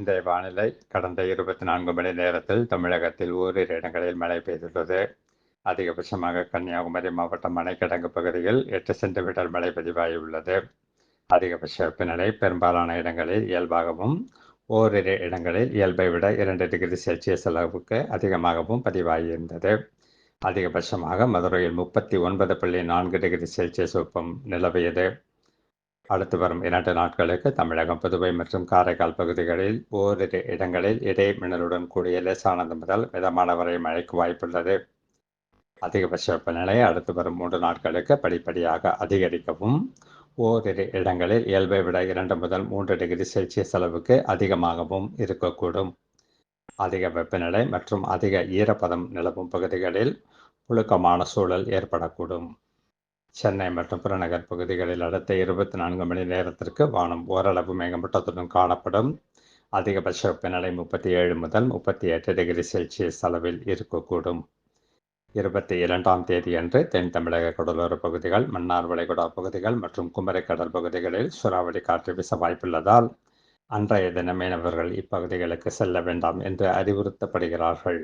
இன்றைய வானிலை கடந்த இருபத்தி நான்கு மணி நேரத்தில் தமிழகத்தில் ஓரிரு இடங்களில் மழை பெய்துள்ளது. அதிகபட்சமாக கன்னியாகுமரி மாவட்டம் மலைக்கிடங்கு பகுதியில் எட்டு சென்டிமீட்டர் மழை பதிவாகியுள்ளது. அதிகபட்ச வெப்பநிலை பெரும்பாலான இடங்களில் இயல்பாகவும் ஓரிரு இடங்களில் இயல்பை விட இரண்டு டிகிரி செல்சியஸ் அளவுக்கு அதிகமாகவும் பதிவாகியிருந்தது. அதிகபட்சமாக மதுரையில் முப்பத்தி ஒன்பது புள்ளி நான்கு டிகிரி செல்சியஸ் வெப்பம் நிலவியது. அடுத்து வரும் இரண்டு நாட்களுக்கு தமிழகம் புதுவை மற்றும் காரைக்கால் பகுதிகளில் ஓரிரு இடங்களில் இடை மின்னலுடன் கூடிய லேசானது முதல் மிதமான வரை மழைக்கு வாய்ப்புள்ளது. அதிகபட்ச வெப்பநிலை அடுத்து வரும் மூன்று நாட்களுக்கு படிப்படியாக அதிகரிக்கவும். ஓரிரு இடங்களில் இயல்பை விட இரண்டு முதல் மூன்று டிகிரி செல்சியஸ் அளவுக்கு அதிகமாகவும் இருக்கக்கூடும். அதிக வெப்பநிலை மற்றும் அதிக ஈரப்பதம் நிலவும் பகுதிகளில் புழுக்கமான சூழல் ஏற்படக்கூடும். சென்னை மற்றும் புறநகர் பகுதிகளில் அடுத்த இருபத்தி நான்கு மணி நேரத்திற்கு வானம் ஓரளவு மேகமூட்டத்துடன் காணப்படும். அதிகபட்ச வெப்பநிலை முப்பத்தி ஏழு முதல் முப்பத்தி எட்டு டிகிரி செல்சியஸ் அளவில் இருக்கக்கூடும். இருபத்தி இரண்டாம் தேதி அன்று தென் தமிழக கடலோர பகுதிகள் மன்னார் வளைகுடா பகுதிகள் மற்றும் குமரி கடல் பகுதிகளில் சூறாவளி காற்று வீச வாய்ப்புள்ளதால் அன்றைய தினமே அவர்கள் இப்பகுதிகளுக்கு செல்ல வேண்டாம் என்று அறிவுறுத்தப்படுகிறார்கள்.